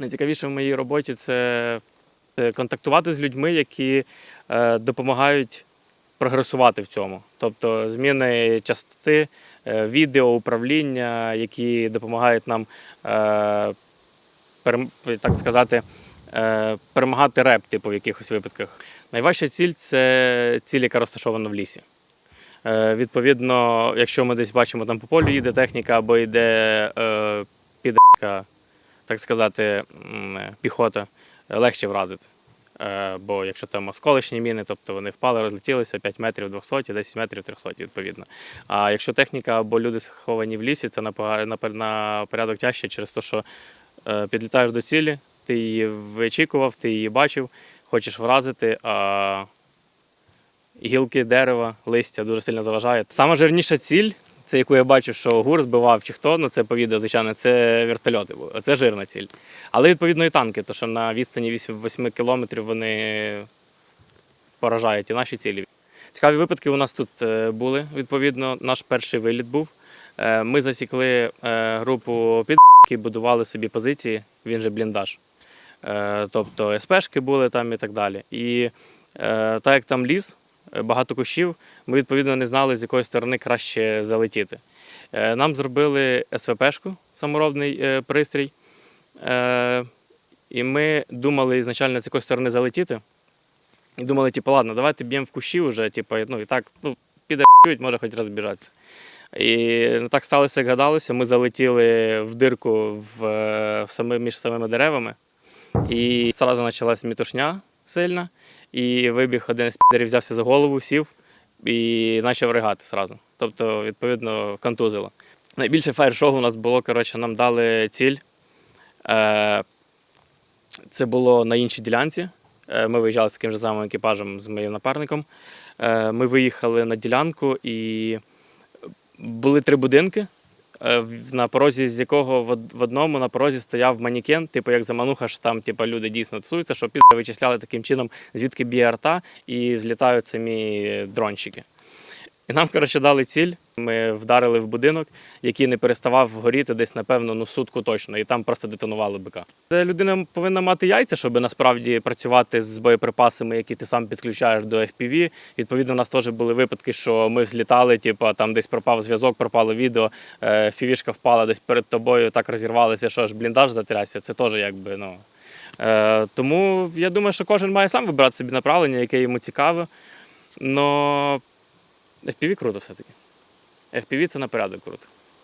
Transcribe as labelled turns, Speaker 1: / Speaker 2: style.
Speaker 1: Найцікавіше в моїй роботі це контактувати з людьми, які е, допомагають прогресувати в цьому. Тобто зміни частоти, е, відео, управління, які допомагають нам, е, так сказати, перемагати реп, типу, в якихось випадках. Найважча ціль це ціль, яка розташована в лісі. Відповідно, якщо ми десь бачимо, там по полю їде техніка або йде підка, так сказати, піхота, е, легше вразити. Е, Бо якщо там осколочні міни, тобто вони впали, розлетілися 5 метрів 200, 10 метрів 300, відповідно. А якщо техніка або люди сховані в лісі, це на, порядок тяжче через те, що е, підлітаєш до цілі, ти її вичікував, ти її бачив, хочеш вразити, а гілки дерева, листя дуже сильно заважає. Сама жирніша ціль, це яку я бачив, що гур збивав чи хто, ну це по відео, звичайно, це вертольоти. Це жирна ціль. Але відповідно і танки, то що на відстані 8, 8 кілометрів вони поражають і наші цілі. Цікаві випадки у нас тут е, були. Відповідно, наш перший виліт був. Е, Ми засікли е, групу під які будували собі позиції, він же бліндаж. Тобто СПшки були там і так далі. І так як там ліс, багато кущів, ми відповідно не знали, з якої сторони краще залетіти. Е, Нам зробили СВПшку, саморобний е, пристрій. Е, І ми думали ізначально з якої сторони залетіти. І думали, типу, ладно, давайте б'ємо в кущі вже, типу, ну і так, ну, піде може хоч розбіжатися. І ну, так сталося, як гадалося. Ми залетіли в дирку в, е, в самі, між самими деревами. І одразу почалась мітушня сильна. І вибіг один з підерів, взявся за голову, сів і почав ригати зразу. Тобто, відповідно, контузило. Найбільше фаєр-шоу у нас було, коротше, нам дали ціль. Е, Це було на іншій ділянці. Е, Ми виїжджали з таким же самим екіпажем з моїм напарником. Е, Ми виїхали на ділянку і були три будинки, на порозі з якого в одному на порозі стояв манікен, типу як замануха, що там типу, люди дійсно тусуються, що під вичисляли таким чином, звідки б'є арта і злітають самі дрончики. І нам, коротше, дали ціль. Ми вдарили в будинок, який не переставав горіти десь, напевно, ну сутку точно, і там просто детонували бика. Людина повинна мати яйця, щоб насправді працювати з боєприпасами, які ти сам підключаєш до FPV. Відповідно, у нас теж були випадки, що ми злітали, типу, там десь пропав зв'язок, пропало відео, е, фівішка впала десь перед тобою, так розірвалося, що аж бліндаж затрясся. Це теж якби ну. Е, тому я думаю, що кожен має сам вибрати собі направлення, яке йому цікаве. Но FPV круто все-таки. FPV це на порядок круто.